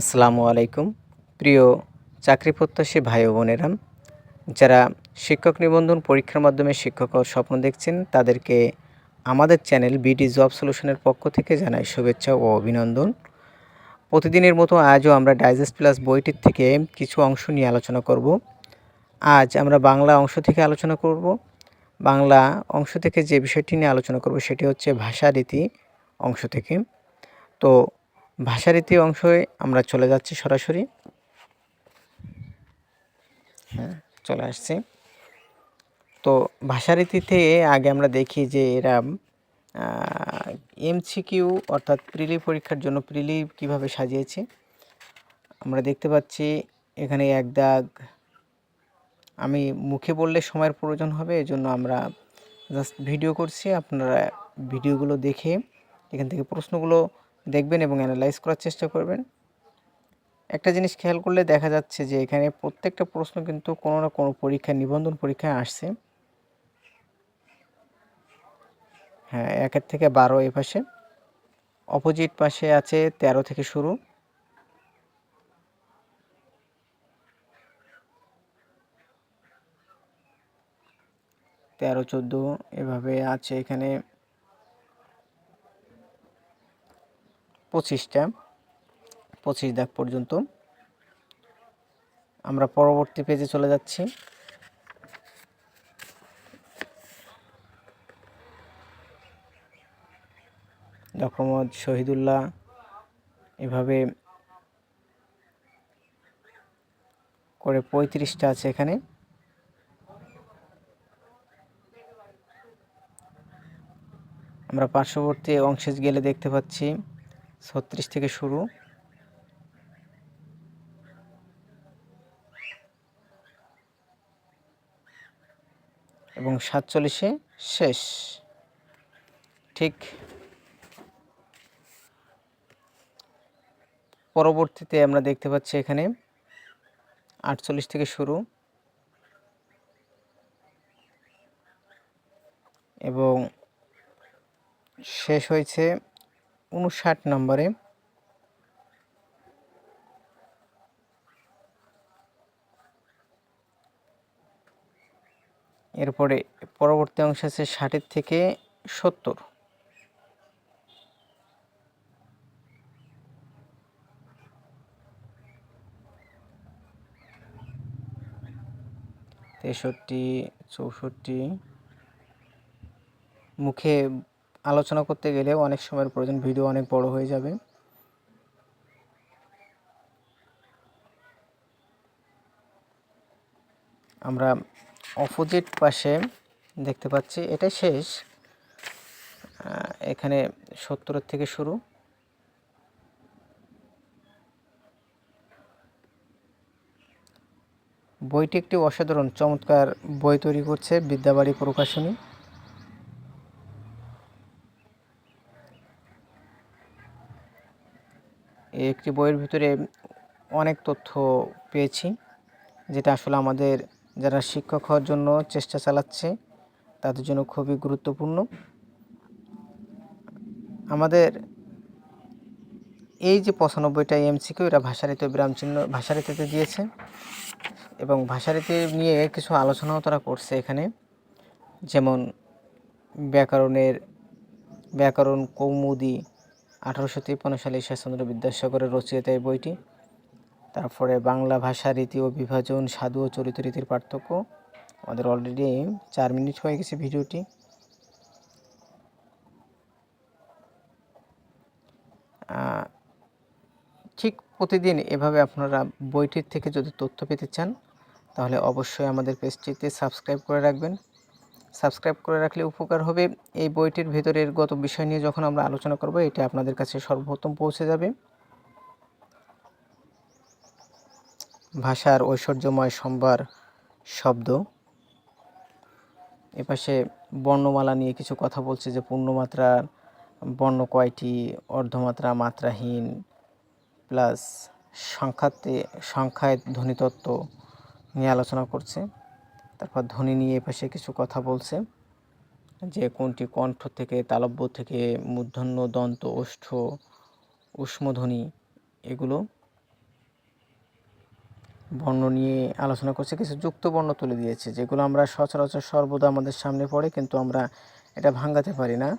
আসসালামু আলাইকুম। প্রিয় চাকরি প্রত্যাশী ভাই বোনেরা, যারা শিক্ষক নিবন্ধন পরীক্ষার মাধ্যমে শিক্ষক স্বপ্ন দেখছেন, তাদেরকে আমাদের চ্যানেল বিডি জব সলিউশনের পক্ষ থেকে জানাই শুভেচ্ছা ও অভিনন্দন। প্রতিদিনের মতো আজও আমরা ডাইজেস্ট প্লাস বইটির থেকে কিছু অংশ নিয়ে আলোচনা করব। আজ আমরা বাংলা অংশ থেকে আলোচনা করব। বাংলা অংশ থেকে যে বিষয়টি নিয়ে আলোচনা করব, সেটি হচ্ছে ভাষারীতি অংশ থেকে। তো ভাষারীতি অংশে আমরা চলে যাচ্ছি সরাসরি। হ্যাঁ চলে আসছি। তো ভাষারীতিতে আগে আমরা দেখি যে এরা এমসিকিউ অর্থাৎ প্রিলি পরীক্ষার জন্য প্রিলি কীভাবে সাজিয়েছে। আমরা দেখতে পাচ্ছি এখানে এক দাগ। আমি মুখে বললে সময়ের প্রয়োজন হবে, এজন্য আমরা জাস্ট ভিডিও করছি। আপনারা ভিডিওগুলো দেখে এখান থেকে প্রশ্নগুলো দেখবেন এবং অ্যানালাইজ করার চেষ্টা করবেন। একটা জিনিস খেয়াল করলে দেখা যাচ্ছে যে এখানে প্রত্যেকটা প্রশ্ন কিন্তু কোনো না কোনো পরীক্ষায় নিবন্ধন পরীক্ষায় আসছে। হ্যাঁ একের থেকে বারো এ পাশে অপোজিট পাশে আছে তেরো থেকে শুরু। তেরো, চোদ্দ এভাবে আছে এখানে। পঁচিশটা পঁচিশ দাগ পর্যন্ত। আমরা পরবর্তী পেজে চলে যাচ্ছি। ডক্টর শহীদুল্লাহ এভাবে করে পঁয়ত্রিশটা আছে এখানে। আমরা পার্শ্ববর্তী অংশে গেলে দেখতে পাচ্ছি ছত্রিশ থেকে শুরু। এবং সাতচল্লিশে শেষ। ঠিক। পরবর্তীতে আমরা দেখতে পাচ্ছি এখানে আটচল্লিশ থেকে শুরু। এবং শেষ হয়েছে উনষাট নম্বরে। এরপরে পরবর্তী অংশ আছে ষাটের থেকে সত্তর। তেষট্টি চৌষট্টি। মুখে আলোচনা করতে গেলে অনেক সময়ের প্রয়োজন, ভিডিও অনেক বড় হয়ে যাবে। আমরা অপোজিট পাশে দেখতে পাচ্ছি, এটাই শেষ। এখানে সত্তরের থেকে শুরু। বইটি একটি অসাধারণ, চমৎকার বই তৈরি করছে বিদ্যাবাড়ি প্রকাশনী। একটি বইয়ের ভিতরে অনেক তথ্য পেয়েছি, যেটা আসলে আমাদের যারা শিক্ষক হওয়ার জন্য চেষ্টা চালাচ্ছে, তাদের জন্য খুবই গুরুত্বপূর্ণ। আমাদের এই যে পঁচানব্বইটা এমসিকিউ, এটা ভাষারীতি বিরাম চিহ্ন ভাষারীতিতে দিয়েছে এবং ভাষারীতি নিয়ে কিছু আলোচনাও তারা করছে এখানে। যেমন ব্যাকরণের, ব্যাকরণ কৌমুদি আঠারোশো তিপ্পান্ন সালে ঈশ্বরচন্দ্র বিদ্যাসাগরের রচিত এই বইটি। তারপরে বাংলা ভাষা, রীতি ও বিভাজন, সাধু ও চরিত্র রীতির পার্থক্য। আমাদের অলরেডি চার মিনিট হয়ে গেছে ভিডিওটি। ঠিক প্রতিদিন এভাবে আপনারা বইটির থেকে যদি তথ্য পেতে চান, তাহলে অবশ্যই আমাদের পেজটিতে সাবস্ক্রাইব করে রাখবেন। সাবস্ক্রাইব করে রাখলে উপকার হবে। এই বইটির ভেতরের গত বিষয় নিয়ে যখন আমরা আলোচনা করব, এটা আপনাদের কাছে সর্বপ্রথম পৌঁছে যাবে। ভাষার ঐশ্বর্যময় সম্ভার শব্দ। এপাশে বর্ণমালা নিয়ে কিছু কথা বলছে যে পূর্ণমাত্রার বর্ণ কয়টি, অর্ধমাত্রা মাত্রাহীন, প্লাস সংখ্যাতে, সংখ্যায় ধ্বনিতত্ত্ব নিয়ে আলোচনা করছে। তারপর ধ্বনি নিয়ে এপাশে কিছু কথা বলছে। যে কোনটি কণ্ঠ থেকে, তালব্য থেকে, মূর্ধন্য, দন্ত, ওষ্ঠ, উষ্মধ্বনি, এগুলো বর্ণ নিয়ে আলোচনা করছে। কিছু যুক্ত বর্ণ তুলে দিয়েছে, যেগুলো আমরা সচরাচর সর্বদা আমাদের সামনে পড়ে, কিন্তু আমরা এটা ভাঙাতে পারি না।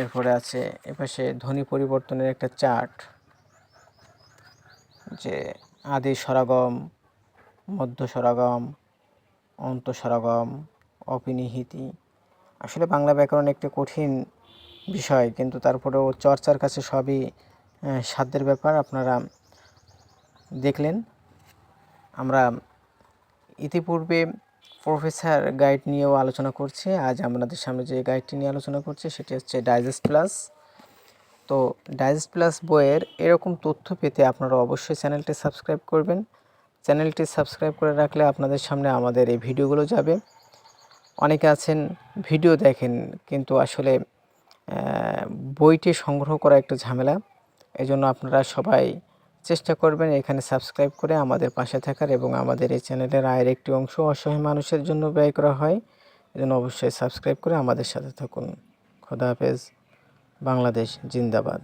এরপরে আছে এপাশে ধ্বনি পরিবর্তনের একটা চার্ট, যে আদি স্বরাগম মধ্য স্বরাগম অন্ত স্বরাগম অপিনিহিতি। আসলে বাংলা ব্যাকরণ একটি কঠিন বিষয়, কিন্তু তারপরেও চর্চার কাছে সবই সাধ্যের ব্যাপার। আপনারা দেখলেন, আমরা ইতিপূর্বে প্রফেসর গাইড নিয়েও আলোচনা করছি। আজ আপনাদের সামনে যে গাইডটি নিয়ে আলোচনা করছি, সেটি হচ্ছে ডাইজেস্ট প্লাস তো ডাইজেস্ট প্লাস বইয়ের এরকম তথ্য পেতে আপনারা অবশ্যই চ্যানেলটি সাবস্ক্রাইব করবেন। চ্যানেলটি সাবস্ক্রাইব করে রাখলে আপনাদের সামনে আমাদের এই ভিডিওগুলো যাবে। অনেকে আছেন, ভিডিও দেখেন, কিন্তু আসলে বইটি সংগ্রহ করা একটু ঝামেলা। এজন্য আপনারা সবাই চেষ্টা করবেন এখানে সাবস্ক্রাইব করে আমাদের পাশে থাকার এবং আমাদের এই চ্যানেলের আয়ের একটি অংশ অসহায় মানুষের জন্য ব্যয় করা হয়। এজন্য অবশ্যই সাবস্ক্রাইব করে আমাদের সাথে থাকুন। খোদা বাংলাদেশ জিন্দাবাদ।